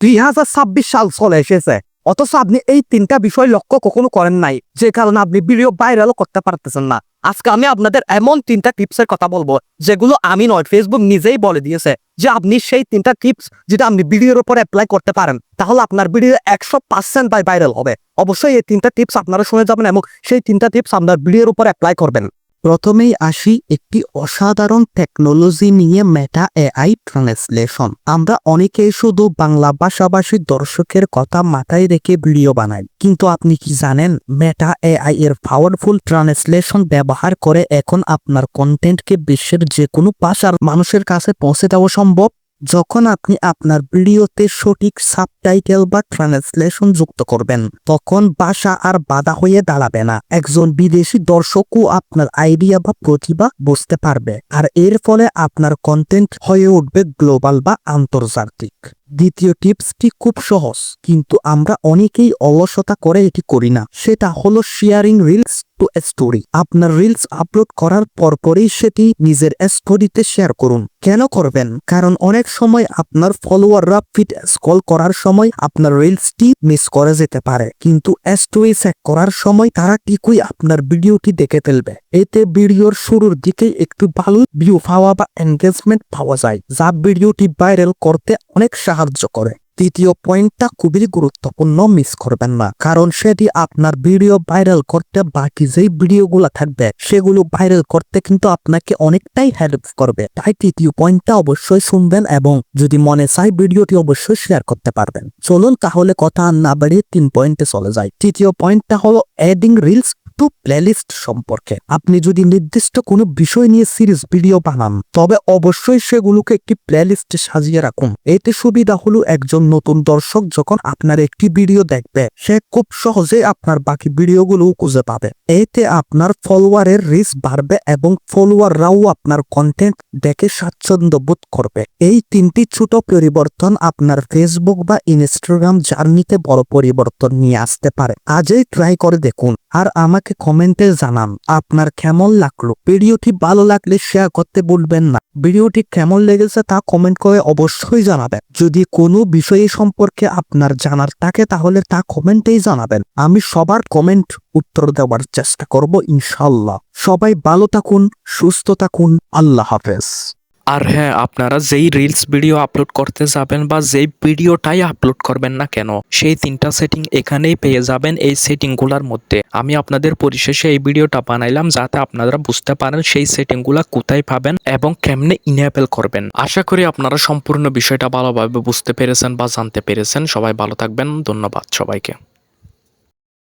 দুই হাজার ছাব্বিশ সাল চলে এসেছে। অথচ আপনি এই তিনটা বিষয় লক্ষ্য কখনো করেন নাই, যে কারণে আপনি ভিডিও ভাইরালও করতে পারতেছেন না। আজকে আমি আপনাদের এমন তিনটা টিপসের কথা বলব, যেগুলো আমি নয় ফেসবুক নিজেই বলে দিয়েছে, যে আপনি সেই তিনটা টিপস যেটা আপনি ভিডিওর উপর অ্যাপ্লাই করতে পারেন, তাহলে আপনার ভিডিও একশো পার্সেন্ট বাই ভাইরাল হবে। অবশ্যই এই তিনটা টিপস আপনারা শুনে যাবেন এবং সেই তিনটা টিপস আপনার ভিডিওর উপর অ্যাপ্লাই করবেন। প্রথমেই আসি একটি অসাধারণ টেকনোলজি নিয়ে মেটা এআই ট্রান্সলেশন আমরা অনেকেই শুধু বাংলা ভাষাভাষী দর্শকের কথা মাথায় রেখে ভিডিও বানাই। কিন্তু আপনি কি জানেন মেটা এআই এর পাওয়ারফুল ট্রান্সলেশন ব্যবহার করে এখন আপনার কন্টেন্টকে বিশ্বের যে কোনো ভাষার মানুষের কাছে পৌঁছে দেওয়া সম্ভব? যখন আপনি আপনার ভিডিওতে সঠিক সাবটাইটেল বা ট্রান্সলেশন যুক্ত করবেন, তখন বাসা আর বাধা হয়ে দাঁড়াবে না। একজন বিদেশি দর্শকও আপনার আইডিয়া বা প্রতিভা বুঝতে পারবে, আর এর ফলে আপনার কন্টেন্ট হয়ে উঠবে গ্লোবাল বা আন্তর্জাতিক। দ্বিতীয় টিপসটি খুব সহজ, কিন্তু আমরা অনেকেই অলসতা করে এটি করি না। সেটা হলো শেয়ারিং রিলস টু স্টোরি আপনার রিলস আপলোড করার পরপরই সেটি নিজের স্টোরিতে শেয়ার করুন। কেন করবেন? কারণ অনেক সময় আপনার ফলোয়াররা ফিট স্কল করার সময় আপনার রিলসটি মিস করে যেতে পারে। কিন্তু স্টোরি চেক করার সময় তারা ঠিকই আপনার ভিডিওটি দেখে ফেলবে। এতে ভিডিওর শুরুর দিকে একটু ভালো ভিউ পাওয়া বা এনগেজমেন্ট পাওয়া যায়, যা ভিডিওটি ভাইরাল করতে অনেক সাহায্য করে। তৃতীয় পয়েন্টটা খুবই গুরুত্বপূর্ণ মিস করবেন না, কারণ সেটি আপনার ভিডিও ভাইরাল করতে বাকি যেই ভিডিওগুলো থাকবে, সেগুলো ভাইরাল করতে কিন্তু আপনাকে অনেকটাই হেল্প করবে। তাই তৃতীয় পয়েন্টটা অবশ্যই শুনবেন এবং যদি মনে চায় ভিডিওটি অবশ্যই শেয়ার করতে পারবেন। চলুন তাহলে কথা না বাড়িয়ে তিন পয়েন্টে চলে যায় তৃতীয় পয়েন্টটা হলো অ্যাডিং রিলস টু প্লেলিস্ট সম্পর্কে। আপনি যদি নির্দিষ্ট কোনো বিষয় নিয়ে সিরিজ ভিডিও বানান, তবে অবশ্যই সেগুলোকে একটি প্লেলিস্টে সাজিয়ে রাখুন। এতে সুবিধা হলো একজন নতুন দর্শক যখন আপনার একটি ভিডিও দেখবে, সে খুব সহজে আপনার বাকি ভিডিওগুলো খুঁজে পাবে। এতে আপনার ফলোয়ারের রিচ বাড়বে এবং ফলোয়াররাও আপনার কন্টেন্ট দেখে স্বাচ্ছন্দ্য বোধ করবে। এই তিনটি ছোট পরিবর্তন আপনার ফেসবুক বা ইনস্টাগ্রাম জার্নিতে বড় পরিবর্তন নিয়ে আসতে পারে। আজই ট্রাই করে দেখুন। আর আমাকে কমেন্টে জানান, আপনার কেমন লাগল? ভিডিওটি ভালো লাগলে শেয়ার করতে বলবেন না। ভিডিওটি কেমন লেগেছে তা কমেন্ট করে অবশ্যই জানাবেন। যদি কোনো বিষয় সম্পর্কে আপনার জানার থাকে তাহলে তা কমেন্টেই জানাবেন। আমি সবার কমেন্ট উত্তর দেওয়ার চেষ্টা করব ইনশাল্লাহ সবাই ভালো থাকুন, সুস্থ থাকুন, আল্লাহ হাফেজ। আর হ্যাঁ আপনারা যেই রিলস ভিডিও আপলোড করতে যাবেন বা যেই ভিডিওটাই আপলোড করবেন না কেন, সেই তিনটা সেটিং এখানেই পেয়ে যাবেন এই সেটিংগুলোর মধ্যে। আমি আপনাদের পরিশেষে এই ভিডিওটা বানাইলাম যাতে আপনারা বুঝতে পারেন সেই সেটিংগুলো কোথায় পাবেন এবং কেমনে ইনেবল করবেন। আশা করি আপনারা সম্পূর্ণ বিষয়টা ভালোভাবে বুঝতে পেরেছেন বা জানতে পেরেছেন। সবাই ভালো থাকবেন। ধন্যবাদ সবাইকে।